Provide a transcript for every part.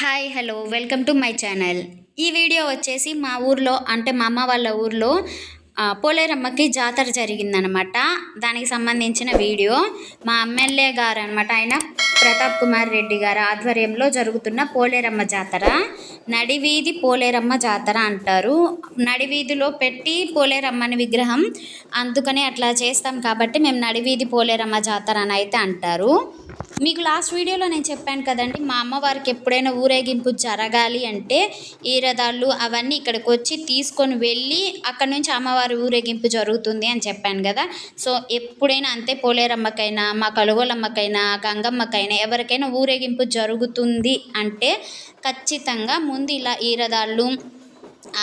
Hi hello welcome to my channel ఈ video వచ్చేసి మా ఊర్లో అంటే మా అమ్మ వాళ్ళ ఊర్లో పోలేరమ్మకి జాతర జరిగిందనమాట. దానికి సంబంధించిన వీడియో మా ఎమ్మెల్యే గారు అనమాట ఆయన ప్రతాప్ కుమార్ రెడ్డి గారి ఆధ్వర్యంలో జరుగుతున్న పోలేరమ్మ జాతర. నడివీధి పోలేరమ్మ జాతర అంటారు. నడివీధిలో పెట్టి పోలేరమ్మని విగ్రహం అందుకని అట్లా చేస్తాం కాబట్టి మేము నడివీధి పోలేరమ్మ జాతర అని అయితే అంటారు. మీకు లాస్ట్ వీడియోలో నేను చెప్పాను కదండి మా అమ్మవారికి ఎప్పుడైనా ఊరేగింపు జరగాలి అంటే ఈరదాళ్ళు అవన్నీ ఇక్కడికి వచ్చి తీసుకొని వెళ్ళి అక్కడ నుంచి అమ్మవారి ఊరేగింపు జరుగుతుంది అని చెప్పాను కదా. సో ఎప్పుడైనా అంతే పోలేరమ్మకైనా మా కలుగోలమ్మకైనా గంగమ్మకైనా ఎవరికైనా ఊరేగింపు జరుగుతుంది అంటే ఖచ్చితంగా ముందు ఇలా ఈరదాళ్ళు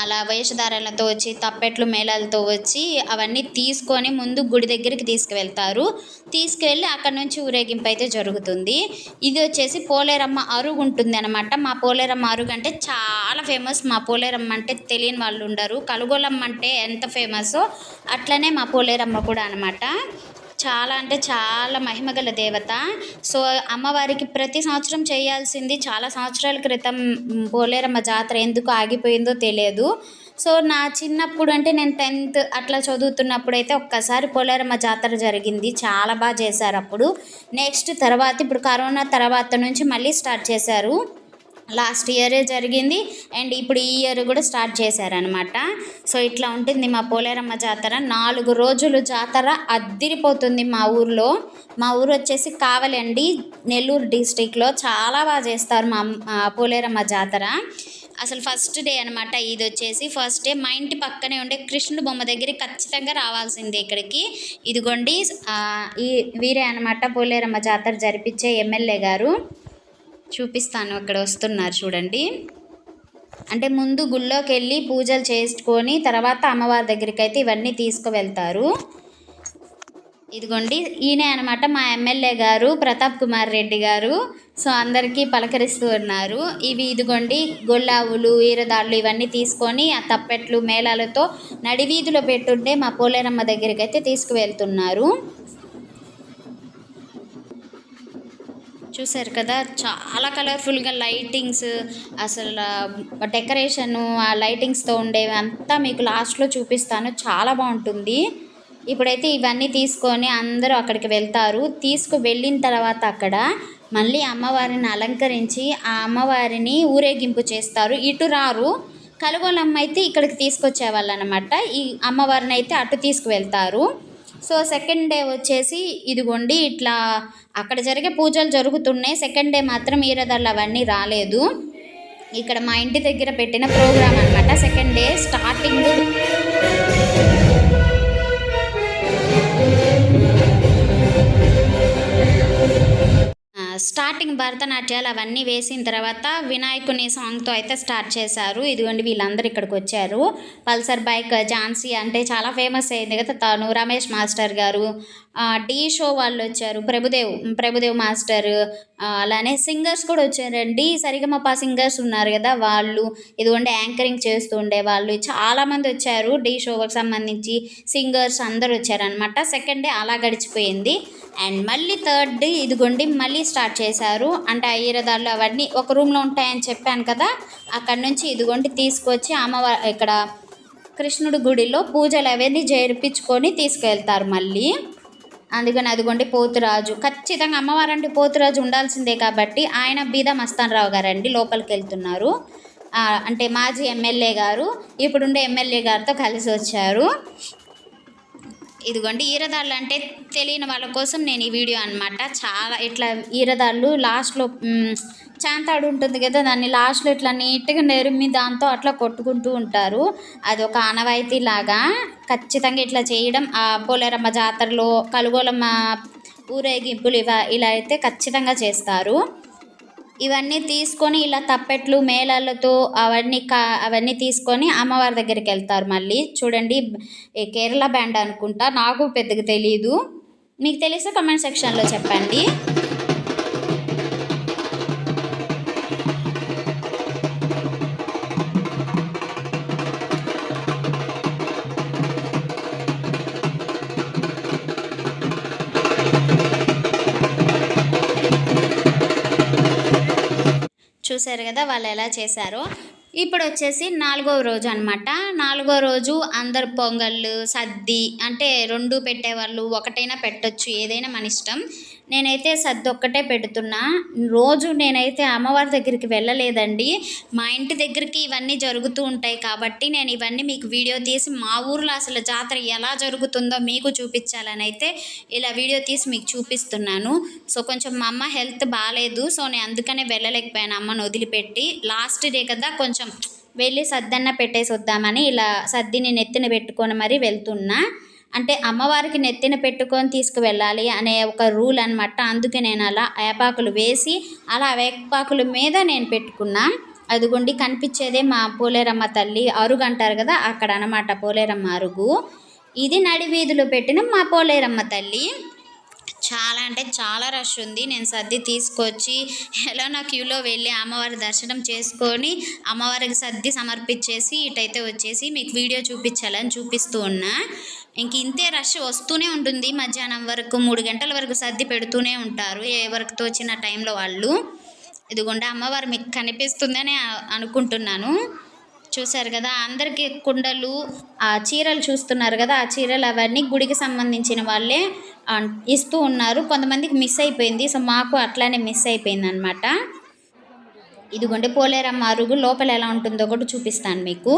అలా వేషధారాలతో వచ్చి తప్పెట్లు మేళాలతో వచ్చి అవన్నీ తీసుకొని ముందు గుడి దగ్గరికి తీసుకువెళ్తారు. తీసుకువెళ్ళి అక్కడ నుంచి ఊరేగింపు అయితే జరుగుతుంది. ఇది వచ్చేసి పోలేరమ్మ అరుగు ఉంటుంది అనమాట మా పోలేరమ్మ అరుగు అంటే చాలా ఫేమస్. మా పోలేరమ్మ అంటే తెలియని వాళ్ళు ఉండరు. కలుగోలమ్మ అంటే ఎంత ఫేమసో అట్లనే మా పోలేరమ్మ కూడా అనమాట చాలా అంటే చాలా మహిమగల దేవత. సో అమ్మవారికి ప్రతి సంవత్సరం చేయాల్సింది చాలా సంవత్సరాల క్రితం పోలేరమ్మ జాతర ఎందుకు ఆగిపోయిందో తెలియదు. సో నా చిన్నప్పుడు అంటే నేను టెన్త్ అట్లా చదువుతున్నప్పుడు అయితే ఒక్కసారి పోలేరమ్మ జాతర జరిగింది. చాలా బాగా చేశారు అప్పుడు. నెక్స్ట్ తర్వాత ఇప్పుడు కరోనా తర్వాత నుంచి మళ్ళీ స్టార్ట్ చేశారు. లాస్ట్ ఇయరే జరిగింది. అండ్ ఇప్పుడు ఈ ఇయర్ కూడా స్టార్ట్ చేశారనమాట సో ఇట్లా ఉంటుంది మా పోలేరమ్మ జాతర. నాలుగు రోజులు జాతర అద్దిరిపోతుంది మా ఊర్లో. మా ఊరు వచ్చేసి కావలండి నెల్లూరు డిస్టిక్లో. చాలా బాగా చేస్తారు మా అమ్మ- పోలేరమ్మ జాతర. అసలు ఫస్ట్ డే అనమాట ఇది వచ్చేసి. ఫస్ట్ డే మా ఇంటి పక్కనే ఉండే కృష్ణుడు బొమ్మ దగ్గర ఖచ్చితంగా రావాల్సిందే ఇక్కడికి. ఇదిగోండి ఈ వీరే అనమాట పోలేరమ్మ జాతర జరిపించే ఎమ్మెల్యే గారు. చూపిస్తాను అక్కడ వస్తున్నారు చూడండి. అంటే ముందు గుళ్ళోకి వెళ్ళి పూజలు చేసుకొని తర్వాత అమ్మవారి దగ్గరికి అయితే ఇవన్నీ తీసుకువెళ్తారు. ఇదిగోండి ఈయనే అనమాట మా ఎమ్మెల్యే గారు ప్రతాప్ కుమార్ రెడ్డి గారు. సో అందరికీ పలకరిస్తూ ఉన్నారు. ఇవి ఇదిగోండి గొల్లావులు ఈరదాళ్ళు ఇవన్నీ తీసుకొని ఆ తప్పెట్లు మేళాలతో నడివీధిలో పెట్టుంటే మా పోలేరమ్మ దగ్గరికి అయితే తీసుకువెళ్తున్నారు. చూసారు కదా చాలా కలర్ఫుల్గా లైటింగ్స్ అసలు డెకరేషను ఆ లైటింగ్స్తో ఉండేవి అంతా మీకు లాస్ట్లో చూపిస్తాను. చాలా బాగుంటుంది. ఇప్పుడైతే ఇవన్నీ తీసుకొని అందరూ అక్కడికి వెళ్తారు. తీసుకు వెళ్ళిన తర్వాత అక్కడ మళ్ళీ అమ్మవారిని అలంకరించి ఆ అమ్మవారిని ఊరేగింపు చేస్తారు. ఇటు రారు. కలుగోలమ్మ అయితే ఇక్కడికి తీసుకొచ్చేవాళ్ళు అనమాట ఈ అమ్మవారిని అయితే అటు తీసుకువెళ్తారు. సో సెకండ్ డే వచ్చేసి ఇదిగోండి ఇట్లా అక్కడ జరిగే పూజలు జరుగుతున్నాయి. సెకండ్ డే మాత్రం ఈరదళ్ళు అవన్నీ రాలేదు. ఇక్కడ మా ఇంటి దగ్గర పెట్టిన ప్రోగ్రామ్ అనమాట సెకండ్ డే స్టార్టింగ్ స్టార్టింగ్ భరతనాట్యాలు అవన్నీ వేసిన తర్వాత వినాయకుని సాంగ్తో అయితే స్టార్ట్ చేశారు. ఇదిగోండి వీళ్ళందరూ ఇక్కడికి వచ్చారు. పల్సర్ బైక్ ఝాన్సీ అంటే చాలా ఫేమస్ అయింది కదా తను. రమేష్ మాస్టర్ గారు ఢీ షో వాళ్ళు వచ్చారు ప్రభుదేవ్ ప్రభుదేవ్ మాస్టర్ అలానే సింగర్స్ కూడా వచ్చారండి. సరిగమపా సింగర్స్ ఉన్నారు కదా వాళ్ళు. ఇదిగోండి యాంకరింగ్ చేస్తూ ఉండే వాళ్ళు. చాలామంది వచ్చారు ఢీ షోకి సంబంధించి. సింగర్స్ అందరు వచ్చారనమాట సెకండ్ డే అలా గడిచిపోయింది. అండ్ మళ్ళీ థర్డ్ డే ఇదిగోండి మళ్ళీ స్టార్ట్ చేశారు. అంటే అయ్యరదాళ్ళు అవన్నీ ఒక రూమ్లో ఉంటాయని చెప్పాను కదా అక్కడ నుంచి ఇదిగోండి తీసుకొచ్చి అమ్మవారి ఇక్కడ కృష్ణుడి గుడిలో పూజలు అవన్నీ జరిపించుకొని తీసుకెళ్తారు మళ్ళీ. అందుకని అదిగోండి పోతురాజు. ఖచ్చితంగా అమ్మవారు అంటే పోతురాజు ఉండాల్సిందే కాబట్టి ఆయన బీద మస్తాన్ రావు గారండి లోపలికి వెళ్తున్నారు అంటే మాజీ ఎమ్మెల్యే గారు ఇప్పుడుండే ఎమ్మెల్యే గారితో కలిసి వచ్చారు. ఇదిగోండి ఈరదాళ్ళు అంటే తెలియని వాళ్ళ కోసం నేను ఈ వీడియో అనమాట చాలా ఇట్లా ఈరదాళ్ళు లాస్ట్లో చాంతాడు ఉంటుంది కదా దాన్ని లాస్ట్లో ఇట్లా నీట్గా నెరిమి దాంతో అట్లా కొట్టుకుంటూ ఉంటారు. అది ఒక ఆనవాయితీ లాగా ఖచ్చితంగా ఇట్లా చేయడం ఆ పోలేరమ్మ జాతరలో కలుగోలమ్మ ఊరేగింపులు ఇవ ఇలా అయితే ఖచ్చితంగా చేస్తారు. ఇవన్నీ తీసుకొని ఇలా తప్పెట్లు మేళాలతో అవన్నీ కా అవన్నీ తీసుకొని అమ్మవారి దగ్గరికి వెళ్తారు మళ్ళీ. చూడండి కేరళ బ్యాండ్ అనుకుంటా నాకు పెద్దగా తెలియదు మీకు తెలిస్తే కమెంట్ సెక్షన్లో చెప్పండి. చూసారు కదా వాళ్ళు ఎలా చేశారో. ఇప్పుడు వచ్చేసి నాలుగవ రోజు అనమాట నాలుగో రోజు అందరు పొంగళ్ళు సద్ది అంటే రెండు పెట్టేవాళ్ళు. ఒకటైనా పెట్టొచ్చు ఏదైనా మన ఇష్టం. నేనైతే సద్ది ఒక్కటే పెడుతున్నా. రోజు నేనైతే అమ్మవారి దగ్గరికి వెళ్ళలేదండి. మా ఇంటి దగ్గరికి ఇవన్నీ జరుగుతూ ఉంటాయి కాబట్టి నేను ఇవన్నీ మీకు వీడియో తీసి మా ఊర్లో అసలు జాతర ఎలా జరుగుతుందో మీకు చూపించాలని అయితే ఇలా వీడియో తీసి మీకు చూపిస్తున్నాను. సో కొంచెం మా అమ్మ హెల్త్ బాగాలేదు సో నేను అందుకనే వెళ్ళలేకపోయాను అమ్మను వదిలిపెట్టి. లాస్ట్ డే కదా కొంచెం వెళ్ళి సద్దన్న పెట్టేసి వద్దామని ఇలా సద్దిని నెత్తిన పెట్టుకొని మరీ వెళ్తున్నా. అంటే అమ్మవారికి నెత్తిన పెట్టుకొని తీసుకువెళ్ళాలి అనే ఒక రూల్ అనమాట అందుకే నేను అలా వేపాకులు వేసి అలా వేపాకుల మీద నేను పెట్టుకున్నా. అదిగోండి కనిపించేదే మా పోలేరమ్మ తల్లి అరుగు అంటారు కదా అక్కడ అనమాట పోలేరమ్మ అరుగు. ఇది నడి వీధిలో పెట్టిన మా పోలేరమ్మ తల్లి. చాలా అంటే చాలా రష్ ఉంది. నేను సర్ది తీసుకొచ్చి ఎలా నా క్యూలో వెళ్ళి అమ్మవారి దర్శనం చేసుకొని అమ్మవారికి సర్ది సమర్పించేసి ఇటైతే వచ్చేసి మీకు వీడియో చూపించాలని చూపిస్తూ ఉన్నా. ఇంక ఇంతే రష్ వస్తూనే ఉంటుంది. మధ్యాహ్నం వరకు మూడు గంటల వరకు సర్ది పెడుతూనే ఉంటారు. ఎవరికి తోచిన టైంలో వాళ్ళు. ఇదిగోండి అమ్మవారు మీకు కనిపిస్తుందని అనుకుంటున్నాను. చూశారు కదా అందరికీ కుండలు ఆ చీరలు చూస్తున్నారు కదా ఆ చీరలు అవన్నీ గుడికి సంబంధించిన వాళ్ళే. ఇస్తూ ఉన్నారు. కొంతమందికి మిస్ అయిపోయింది. సో మాకు అట్లానే మిస్ అయిపోయింది అనమాట ఇదిగోండి పోలేరమ్మ అరుగు. లోపల ఎలా ఉంటుందో కూడా చూపిస్తాను మీకు.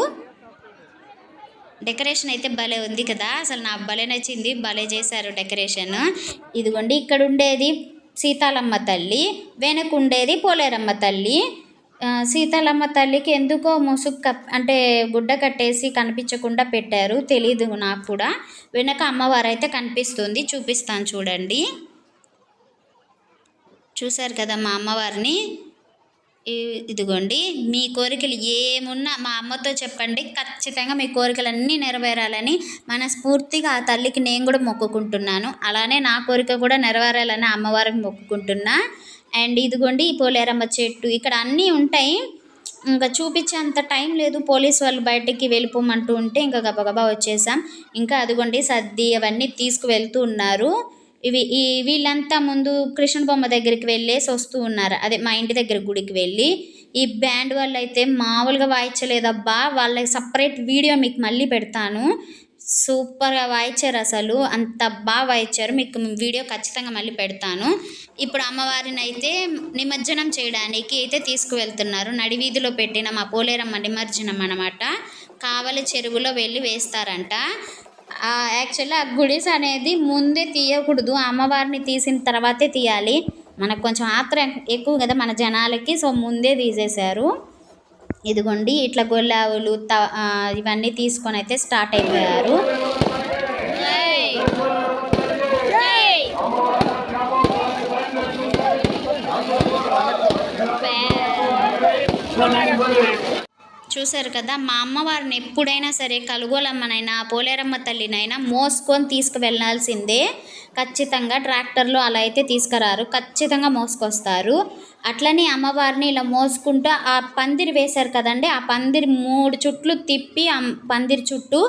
డెకరేషన్ అయితే భలే ఉంది కదా. అసలు నాకు భలే నచ్చింది. భలే చేశారు డెకరేషన్. ఇదిగోండి ఇక్కడ ఉండేది సీతాలమ్మ తల్లి వెనక ఉండేది పోలేరమ్మ తల్లి. సీతాలమ్మ తల్లికి ఎందుకో ముసుగు కప్ అంటే గుడ్డ కట్టేసి కనిపించకుండా పెట్టారు. తెలీదు నాకు కూడా. వెనక అమ్మవారు అయితే కనిపిస్తుంది. చూపిస్తాను చూడండి. చూశారు కదా మా అమ్మవారిని? ఇదిగోండి. మీ కోరికలు ఏమున్నా మా అమ్మతో చెప్పండి. ఖచ్చితంగా మీ కోరికలన్నీ నెరవేరాలని మనస్ఫూర్తిగా ఆ తల్లికి నేను కూడా మొక్కుకుంటున్నాను. అలానే నా కోరిక కూడా నెరవేరాలని అమ్మవారికి మొక్కుకుంటున్నా. అండ్ ఇదిగోండి ఈ పోలేరమ్మ చెట్టు. ఇక్కడ అన్నీ ఉంటాయి. ఇంకా చూపించేంత టైం లేదు. పోలీస్ వాళ్ళు బయటికి వెళ్ళిపోమంటూ ఉంటే ఇంకా గబగబా వచ్చేసాం. ఇంకా అదిగోండి సర్ది అవన్నీ తీసుకువెళ్తూ ఉన్నారు. ఇవి ఈ వీళ్ళంతా ముందు కృష్ణ బొమ్మ దగ్గరికి వెళ్ళేసి వస్తూ ఉన్నారు. అదే మా ఇంటి దగ్గర గుడికి వెళ్ళి. ఈ బ్యాండ్ వాళ్ళు అయితే మామూలుగా వాయించలేదబ్బా. వాళ్ళకి సపరేట్ వీడియో మీకు మళ్ళీ పెడతాను. సూపర్గా వాయించారు అసలు. అంత బాగా వాయించారు. మీకు వీడియో ఖచ్చితంగా మళ్ళీ పెడతాను. ఇప్పుడు అమ్మవారిని అయితే నిమజ్జనం చేయడానికి అయితే తీసుకువెళ్తున్నారు. నడివీధిలో పెట్టిన మా పోలేరమ్మ నిమజ్జనం అనమాట కావలి చెరువులో వెళ్ళి వేస్తారంట. యాక్చువల్లీ ఆ గుడిస్ అనేది ముందే తీయకూడదు. అమ్మవారిని తీసిన తర్వాతే తీయాలి. మనకు కొంచెం ఆత్రం ఎక్కువ కదా మన జనాలకి సో ముందే తీసేశారు. ఇదిగోండి ఇట్లా గొల్లావులు త ఇవన్నీ తీసుకొని అయితే స్టార్ట్ అయిపోయారు. చూశారు కదా మా అమ్మవారిని ఎప్పుడైనా సరే కలుగోలమ్మనైనా పోలేరమ్మ తల్లినైనా మోసుకొని తీసుకువెళ్ళాల్సిందే. ఖచ్చితంగా ట్రాక్టర్లో అలా అయితే తీసుకురారు. ఖచ్చితంగా మోసుకొస్తారు. అట్లనే అమ్మవారిని ఇలా మోసుకుంటూ ఆ పందిరి వేశారు కదండి ఆ పందిరి మూడు చుట్లు తిప్పి ఆ పందిరి చుట్టూ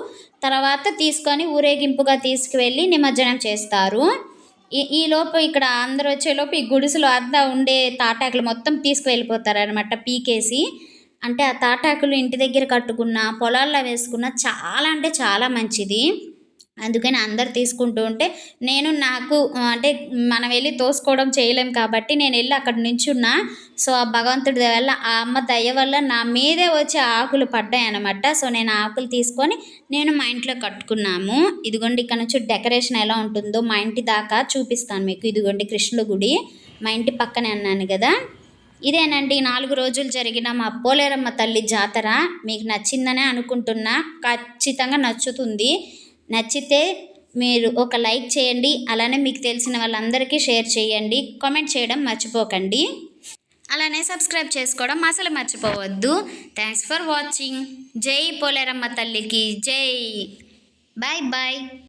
తర్వాత తీసుకొని ఊరేగింపుగా తీసుకువెళ్ళి నిమజ్జనం చేస్తారు. ఈ ఈ లోపు ఇక్కడ అందరూ వచ్చేలోపు ఈ గుడిసెలో అద్దా ఉండే తాటాకులు మొత్తం తీసుకువెళ్ళిపోతారు అనమాట పీకేసి. అంటే ఆ తాటాకులు ఇంటి దగ్గర కట్టుకున్న పొలాల్లో వేసుకున్న చాలా అంటే చాలా మంచిది. అందుకని అందరు తీసుకుంటూ ఉంటే నేను నాకు అంటే మనం వెళ్ళి తోసుకోవడం చేయలేం కాబట్టి నేను వెళ్ళి అక్కడ నించున్నా. సో ఆ భగవంతుడి వల్ల ఆ అమ్మ దయ వల్ల నా మీదే వచ్చి ఆకులు పడ్డాయి అనమాట సో నేను ఆకులు తీసుకొని నేను మా ఇంట్లో కట్టుకున్నాము. ఇదిగోండి ఇక్కడ నుంచి డెకరేషన్ ఎలా ఉంటుందో మా ఇంటి దాకా చూపిస్తాను మీకు. ఇదిగోండి కృష్ణుడి గుడి. మా ఇంటి పక్కనే అన్నాను కదా. ఇదేనండి నాలుగు రోజులు జరిగిన మా పోలేరమ్మ తల్లి జాతర. మీకు నచ్చిందనే అనుకుంటున్నా. ఖచ్చితంగా నచ్చుతుంది. నచ్చితే మీరు ఒక లైక్ చేయండి. అలానే మీకు తెలిసిన వాళ్ళందరికీ షేర్ చేయండి. కామెంట్ చేయడం మర్చిపోకండి. అలానే సబ్స్క్రైబ్ చేసుకోవడం అసలు మర్చిపోవద్దు. థ్యాంక్స్ ఫర్ వాచింగ్ జై పోలేరమ్మ తల్లికి జై. Bye bye